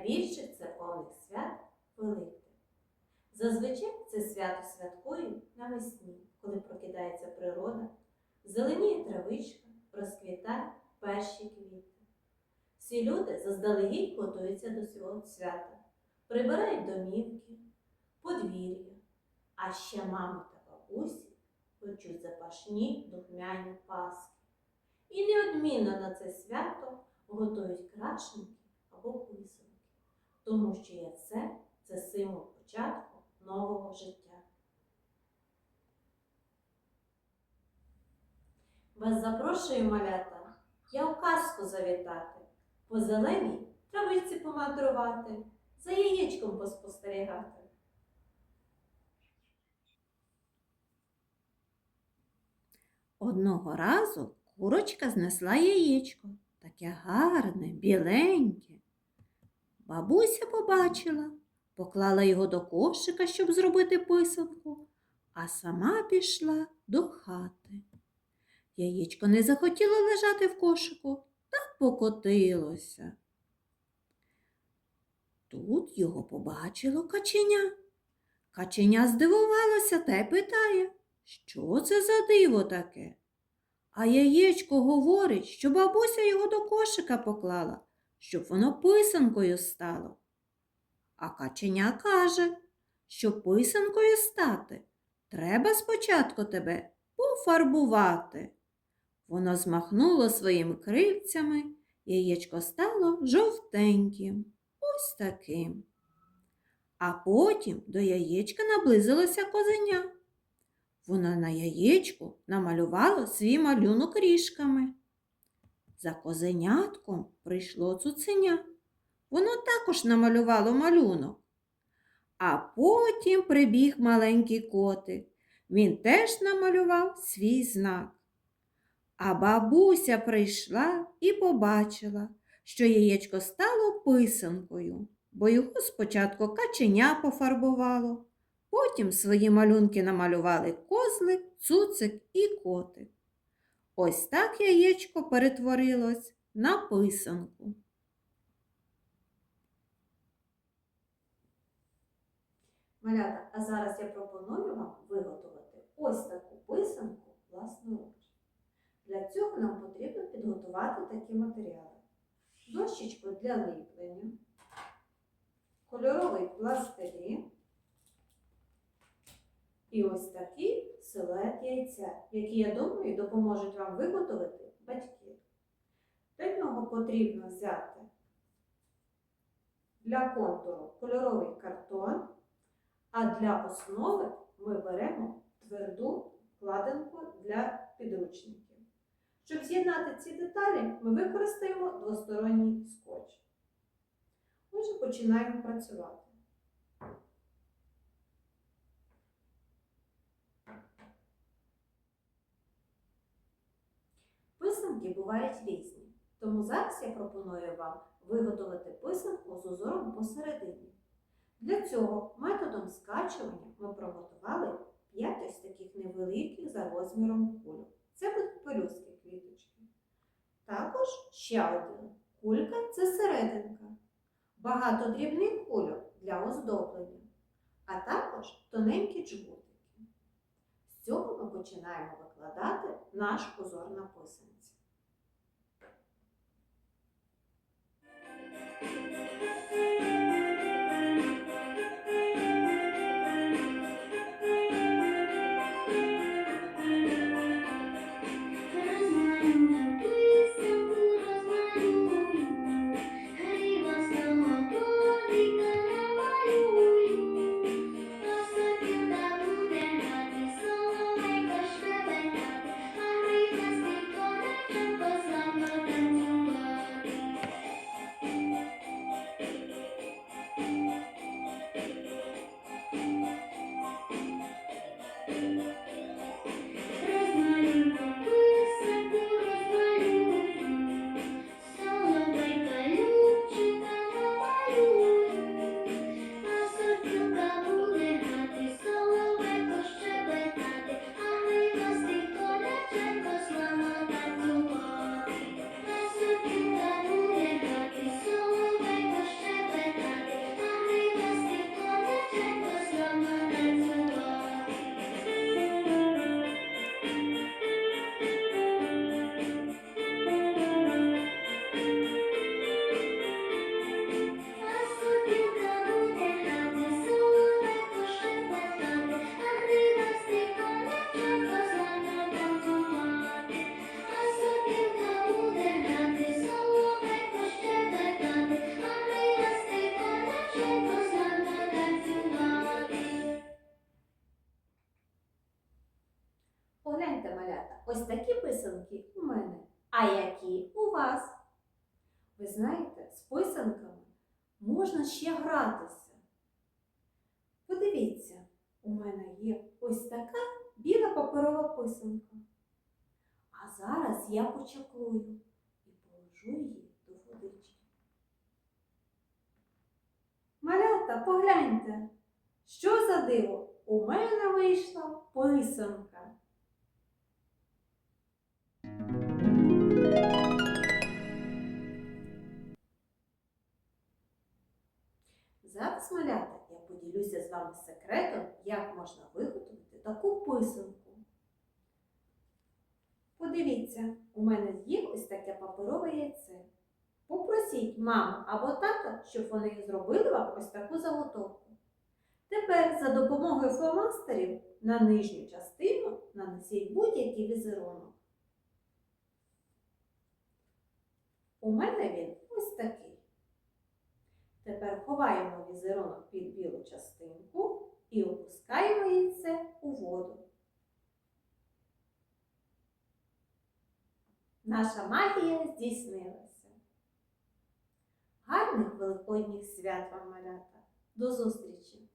найбільших церковних свят Великдень. Зазвичай це свято святкують навесні, коли прокидається природа, зеленіє травичка, розквітають перші квіти. Всі люди заздалегідь готуються до цього свята, прибирають домівки, подвір'я, а ще мами та бабусі печуть запашні духмяні паски. І неодмінно на це свято готують крашенки або писанки, тому що яйце – це символ початку нового життя. Вас запрошую, малята, я у казку завітати, по зеленій травичці помадрувати, за яєчком поспостерігати. Одного разу курочка знесла яєчко, таке гарне, біленьке. Бабуся побачила, поклала його до кошика, щоб зробити писанку, а сама пішла до хати. Яєчко не захотіло лежати в кошику та покотилося. Тут його побачило каченя. Каченя здивувалося та й питає, що це за диво таке? А яєчко говорить, що бабуся його до кошика поклала, щоб воно писанкою стало. А каченя каже, що писанкою стати треба спочатку тебе пофарбувати. Воно змахнуло своїми крильцями, яєчко стало жовтеньким, ось таким. А потім до яєчка наблизилося козеня. Воно на яєчку намалювало свій малюнок ріжками. За козенятком прийшло цуценя. Воно також намалювало малюнок. А потім прибіг маленький котик. Він теж намалював свій знак. А бабуся прийшла і побачила, що яєчко стало писанкою, бо його спочатку каченя пофарбувало, потім свої малюнки намалювали козлик, цуцик і котик. Ось так яєчко перетворилось на писанку. Малята, а зараз я пропоную вам виготовити ось таку писанку власноруч. Для цього нам потрібно підготувати такі матеріали. Дощечку для ліплення, кольоровий пластилін і ось такий силует яйця, який, я думаю, допоможуть вам виготовити батьки. Для потрібно взяти для контуру кольоровий картон, а для основи ми беремо тверду кладинку для підручників. Щоб з'єднати ці деталі, ми використаємо двосторонній скотч. Отже, починаємо працювати. Тому зараз я пропоную вам виготовити писанку з узором посередині. Для цього методом скачування ми приготували 5 ось таких невеликих за розміром кульок. Це будуть пелюстки квіточки. Також ще один. Кулька це серединка. Багато дрібних кульок для оздоблення, а також тоненькі джгутики. З цього ми починаємо викладати наш узор на писанці. Ось такі писанки у мене. А які у вас? Ви знаєте, з писанками можна ще гратися. Подивіться, у мене є ось така біла паперова писанка. А зараз я почаклую і положу її до водички. Малята, погляньте, що за диво? У мене вийшла писанка. Зараз, малята, я поділюся з вами секретом, як можна виготовити таку писанку. Подивіться, у мене є ось таке паперове яйце. Попросіть маму або тата, щоб вони зробили вам ось таку заготовку. Тепер за допомогою фломастерів на нижню частину нанесіть будь-який візерунок. У мене він ось такий. Ховаємо візерунок під білу частинку і опускаємо яйце у воду. Наша магія здійснилася. Гарних великодніх свят вам, малята! До зустрічі!